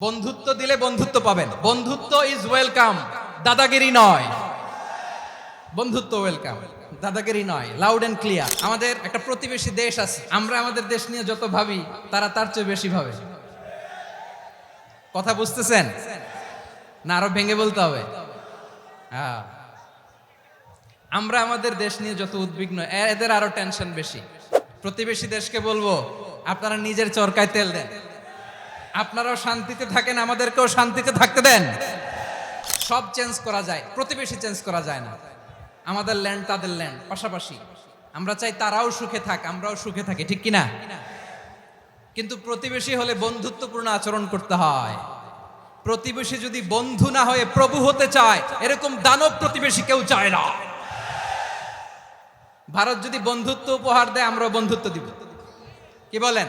বন্ধুত্ব দিলে বন্ধুত্ব পাবেন। বন্ধুত্ব ইজ ওয়েলকাম দাদাগিরি নয়। বন্ধুত্ব ওয়েলকাম দাদাগিরি নয়। লাউড এন্ড ক্লিয়ার আমাদের একটা প্রতিবেশী দেশ আছে। আমরা আমাদের দেশ নিয়ে যত ভাবি, তারা তার চেয়ে বেশি ভাবে। কথা বুঝতেছেন? না, আরও ভেঙে বলতে হবে। হ্যাঁ। আমরা আমাদের দেশ নিয়ে যত উদ্বিগ্ন এদের আরও টেনশন বেশি। প্রতিবেশী দেশকে বলব, আপনারা নিজের চরকায় তেল দেন। আপনারাও শান্তিতে থাকেন, আমাদেরকেও শান্তিতে থাকতে দেন। সব চেঞ্জ করা যায়, প্রতিবেশী চেঞ্জ করা যায় না। আমাদের ল্যান্ড তাদের ল্যান্ড পাশাপাশি। আমরা চাই তারাও সুখে থাক, আমরাও সুখে থাকি, ঠিক কিনা? কিন্তু প্রতিবেশী হলে বন্ধুত্বপূর্ণ আচরণ করতে হয়। প্রতিবেশী যদি বন্ধু না হয়ে প্রভু হতে চায়, এরকম দানব প্রতিবেশী কেউ চায় না। ভারত যদি বন্ধুত্ব উপহার দেয়, আমরাও বন্ধুত্ব দিব। কি বলেন?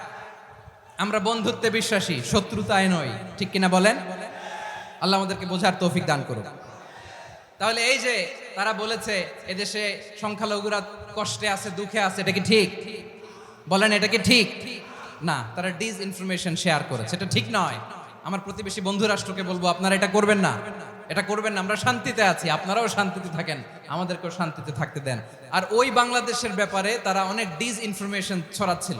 আমরা বন্ধুত্বে বিশ্বাসী, শত্রুতায় নয় ঠিক কিনা বলেন? আল্লাহ আমাদেরকে বোঝার তৌফিক দান করুন তাহলে এই যে তারা বলেছে, এদেশে সংখ্যালঘুরা কষ্টে আছে, দুঃখে আছে, এটা কি ঠিক? বলেন, এটা কি ঠিক? না, তারা ডিস ইনফরমেশন শেয়ার করেছে। এটা ঠিক নয়। আমার প্রতিবেশী বন্ধু রাষ্ট্রকে বলব, আপনারা এটা করবেন না। এটা করবেন না। আমরা শান্তিতে আছি। আপনারাও শান্তিতে থাকেন। আমাদেরকেও শান্তিতে থাকতে দেন। আর ওই বাংলাদেশের ব্যাপারে তারা অনেক ডিস ইনফরমেশন ছড়াচ্ছিল।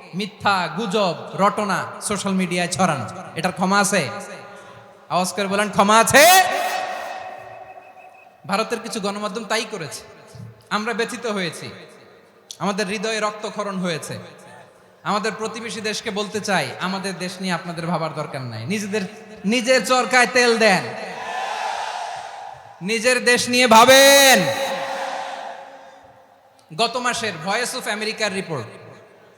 মিথ্যা, গুজব, রটনা সোশ্যাল মিডিয়ায় ছড়ানো। এটার ক্ষমা আছে? আওয়াজ করে বলেন, ক্ষমা আছে। ভারতের কিছু গণমাধ্যম তাই করেছে। আমরা ব্যথিত হয়েছি। আমাদের হৃদয়ে রক্তক্ষরণ হয়েছে। আমাদের প্রতিবেশী দেশকে বলতে চাই, আমাদের দেশ নিয়ে আপনাদের ভাবার দরকার নাই। নিজেদের, নিজের চরকায় তেল দেন। নিজের দেশ নিয়ে ভাবেন। গত মাসের ভয়েস অফ আমেরিকার রিপোর্ট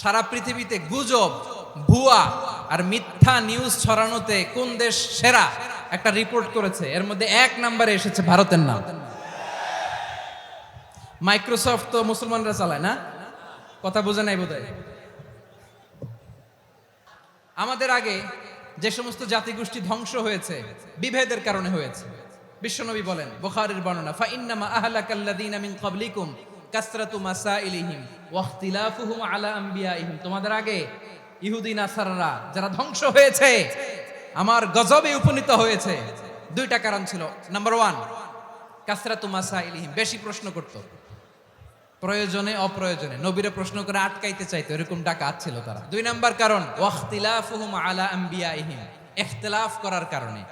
সারা পৃথিবীতে গুজব, ভুয়া আর মিথ্যা নিউজ ছড়ানোতে কোন দেশ সেরা? একটা রিপোর্ট করেছে। এর মধ্যে এক নম্বরে এসেছে ভারতের নাম। মাইক্রোসফট তো মুসলমানরা চালায় না? কথা বোঝে নাই বোধ আমাদের আগে যে সমস্ত জাতিগোষ্ঠী ধ্বংস হয়েছে, বিভেদের কারণে হয়েছে। বিশ্বনবী বলেন, বুখারীর বর্ণনা ফা ইন্নামা আহলাকাল্লাযীনা মিন ক্বাবলিকুম কাসরাতু মাসাইলিহিম ওয়া ইখতিলাফুহুম আলা আম্বিয়াইহিম। তোমাদের আগে ইহুদি নাসারারা যারা ধ্বংস হয়েছে, আমার গজবে উপনীত হয়েছে, দুইটা কারণ ছিল। নাম্বার ওয়ান কাসরাতু মাসাইলিহিম, বেশি প্রশ্ন করতো। প্রয়োজনে, অপ্রয়োজনে, নবীরে প্রশ্ন করে আটকাইতে চাইতো, এরকম ডাকাত ছিল তারা। দুই নাম্বার কারণ, ওয়াখতিলাফুহুম আলা আম্বিয়াইহিম ইখতিলাফ করার কারণে,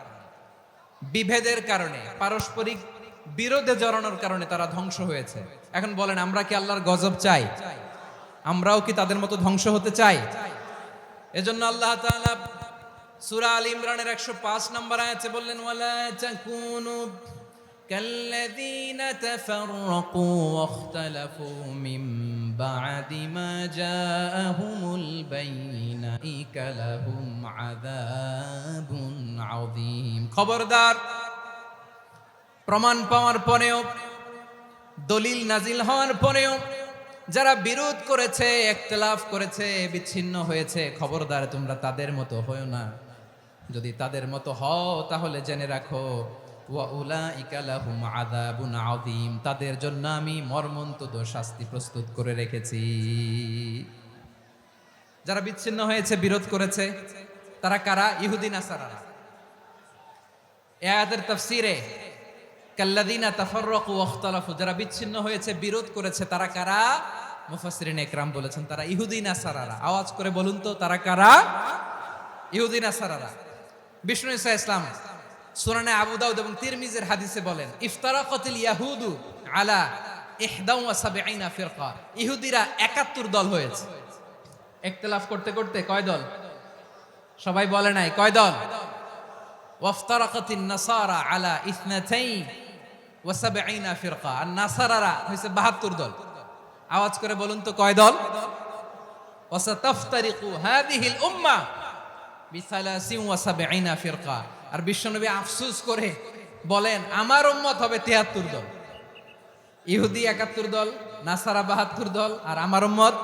বিভেদের কারণে, পারস্পরিক বিরোধে জড়ানোর কারণে তারা ধ্বংস হয়েছে। এখন বলেন, আমরা কি আল্লাহর গজব চাই? আমরাও কি তাদের মতো ধ্বংস হতে চাই? এজন্য আল্লাহ তাআলা আল ইমরানের 105 নম্বর আছে বললেন, ওয়ালা তাকুনু কাল্লাযীনা তাফাররাকু ওয়াখতালাফু মিন বাদি মা জাআহুমুল বাইনা ইকালাহুম আযাবুন আযীম। খবরদার প্রমাণ পাওয়ার পরেও, দলিল নাজিল হওয়ার পরেও, যারা বিরোধ করেছে, একতলাফ করেছে, বিচ্ছিন্ন হয়েছে, খবরদার তোমরা তাদের মতো হও না। যদি তাদের মতো হও, তাহলে জেনে রাখো তাদের জন্য আমি মর্মন্তুদ শাস্তি প্রস্তুত করে রেখেছি। যারা বিচ্ছিন্ন হয়েছে, বিরোধ করেছে, তারা কারা? ইহুদি, নাসারারা। এ আয়াতের তাফসীরে কাল্লাদিনা তাফাররাকু ওয়াখতালাফু যারা বিচ্ছিন্ন হয়েছে, বিরোধ করেছে, তারা কারা? মুফাসসিরিন একরাম বলেছেন, তারা ইহুদি নাসারারা আওয়াজ করে বলুন তো, তারা কারা? ইহুদি নাসারারা বিষ্ণু ইসা ইসলাম সুনানে আবু দাউদ এবং তিরমিজের হাদিসে বলেন, ইফতারাকাতিল ইয়াহুদু আলা ইহদাউ সাবঈনা ফিরকা। ইহুদিরা 71 দল হয়েছে। ইখতিলাফ করতে করতে কয় দল? সবাই বলে নাই, কয় দল? ওয়াফতারাকাতিন নাসারা আলা ইসনাতাইন। ওয়া সাবঈনা ফিরকা, আর নাসারারা হইছে 72 দল। আওয়াজ করে বলুন তো কয় দল? ওয়াসাতাফতারিকু হাদিহিল উম্মাহ বিসালাসিন ওয়া সাবঈনা ফিরকা। আর বিশ্বনবী আফসোস করে বলেন, আমার উম্মত হবে 73 দল। ইহুদি 71 দল, নাসারা 72 দল, আর আমার উম্মত?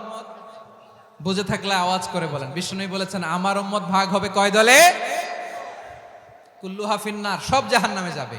বুঝে থাকলে আওয়াজ করে বলেন। বিশ্বনবী বলেছেন, আমার উম্মত ভাগ হবে কয় দলে? কুল্লু হাফিন্নার সব জাহান নামে যাবে।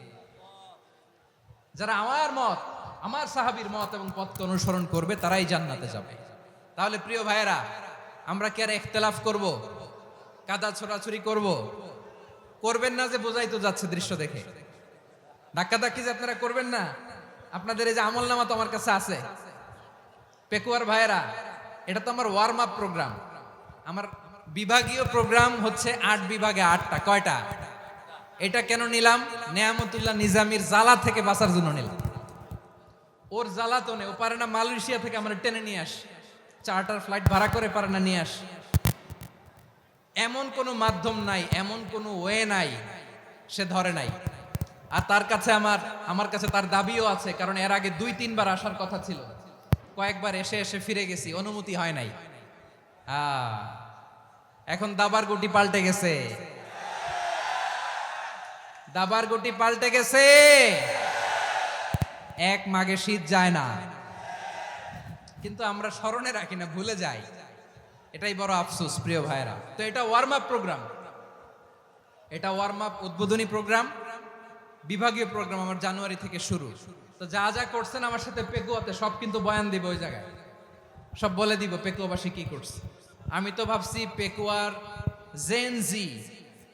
যারা আমার মত, আমার সাহাবীর মত এবং পথকে অনুসরণ করবে, তারাই জান্নাতে যাবে। তাহলে প্রিয় ভাইয়েরা, আমরা কি আর ইখতিলাফ করব? কাদা ছোড়াছুরি করব? করবেন না যে বোঝাই তো যাচ্ছে দৃশ্য দেখে। ধাক্কা ধাক্কি যে আপনারা করবেন না, আপনাদের এই যে আমল নামা তো আমার কাছে আছে। পেকুয়ার ভাইয়েরা, এটা তো আমার ওয়ার্ম আপ প্রোগ্রাম আমার বিভাগীয় প্রোগ্রাম হচ্ছে আট বিভাগে আটটা, কয়টা? এটা কেন নিলাম? নেয়ামতুল্লাহ নিজামির জালা থেকে বাঁচার জন্য নিলাম। ওর জ্বালাতনে ও পারে না মালয়েশিয়া থেকে আমরা টেনে নিয়ে আস। চার্টার ফ্লাইট ভাড়া করে পারে না নিয়ে আস। এমন কোনো মাধ্যম নাই, এমন কোনো ওয়ে নাই, সে ধরে নাই। আর তার কাছে আমার আমার কাছে তার দাবিও আছে, কারণ এর আগে দুই, তিনবার আসার কথা ছিল। কয়েকবার এসে এসে ফিরে গেছি, অনুমতি হয় নাই। এখন দাবার গুটি পাল্টে গেছে। দাবার গুটি পাল্টে গেছে। এক মাগে শীত যায় না। কিন্তু আমরা স্মরণে রাখি না, ভুলে যাই। এটাই বড় আফসোস, প্রিয় ভাইরা তো এটা ওয়ার্ম আপ প্রোগ্রাম এটা ওয়ার্ম আপ উদ্বোধনী প্রোগ্রাম বিভাগীয় প্রোগ্রাম আমার জানুয়ারি থেকে শুরু। তো যা যা করছেন আমার সাথে পেকুয়াতে সব কিন্তু বয়ান দিব ওই জায়গায়। সব বলে দিব পেকুয়াবাসী কি করছে। আমি তো ভাবছি পেকুয়ার জেন জি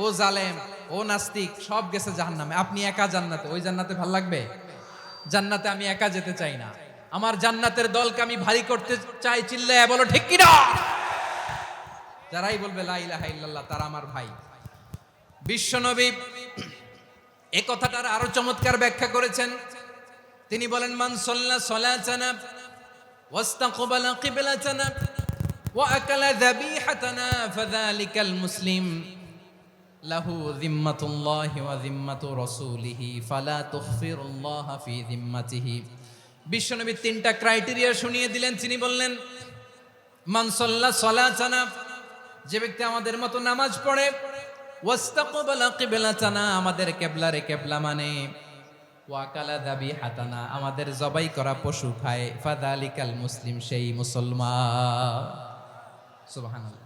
ও জালেম, ও নাস্তিক, সব গেছে জাহান্নামে। আপনি একা জান্নাতে, ওই জান্নাতে ভালো লাগবে? জান্নাতে আমি একা যেতে চাই না। আমার জান্নাতের দলকে আমি ভারী করতে চাই চিল্লে বলো, ঠিক কিনা যারাই বলবে, লা ইলাহা ইল্লাল্লাহ তারা আমার ভাই। বিশ্বনবী এ কথাটার আরও চমৎকার ব্যাখ্যা করেছেন। তিনি বলেন, মান সাল্লা কিবলাতানা ওয়া আকালা যাবিহাতানা, ফাযালিকাল মুসলিম। লাহু যিম্মাতুল্লাহি ওয়া যিম্মাতু রাসূলিহি, ফালা তুখফিরুল্লাহ ফি যিম্মাতিহি। বিশ্বনবী তিনটা ক্রাইটেরিয়া শুনিয়ে দিলেন। তিনি বললেন, মান সাল্লা সালাতানা, যে ব্যক্তি আমাদের মতো নামাজ পড়ে, ওয়াস্তাকবালা কিবলাতানা, আমাদের কেবলারে কেবলা মানে ওয়াকালা দাবি হাতানা আমাদের জবাই করা পশু খায় ফাদালিকাল মুসলিম, সেই মুসলমান। সুবহানাল্লাহ।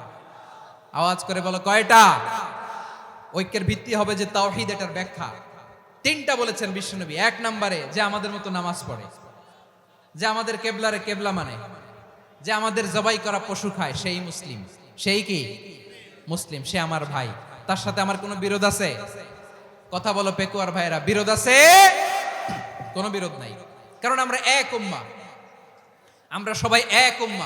আওয়াজ করে বলো, কয়টা? ঐক্যের ভিত্তি হবে যে তাওহিদ এটার ব্যাখ্যা। তিনটা বলেছেন বিশ্বনবী। এক নম্বরে, যে আমাদের মতো নামাজ পড়ে, যে আমাদের কেবলারে কেবলা মানে যে আমাদের জবাই করা পশু খায়, সেই মুসলিম। সেই কি? মুসলিম, সে আমার ভাই। তার সাথে আমার কোনো বিরোধ আছে? কথা বলো, পেকুয়ার ভাইরা বিরোধ আছে? কোনো বিরোধ নাই। কারণ আমরা এক উম্মা। আমরা সবাই এক উম্মা।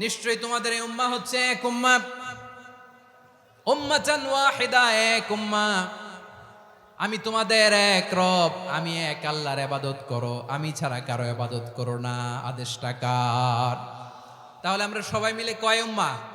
নিশ্চয়ই তোমাদের এই উম্মা হচ্ছে এক উম্মা। উম্মা উম্মাতান ওয়াহিদা, এক উম্মা। আমি তোমাদের এক রব, আমি এক আল্লাহর ইবাদত করো, আমি ছাড়া কারও ইবাদত করো না, আদেশটা কার? তাহলে আমরা সবাই মিলে কয় উম্মা?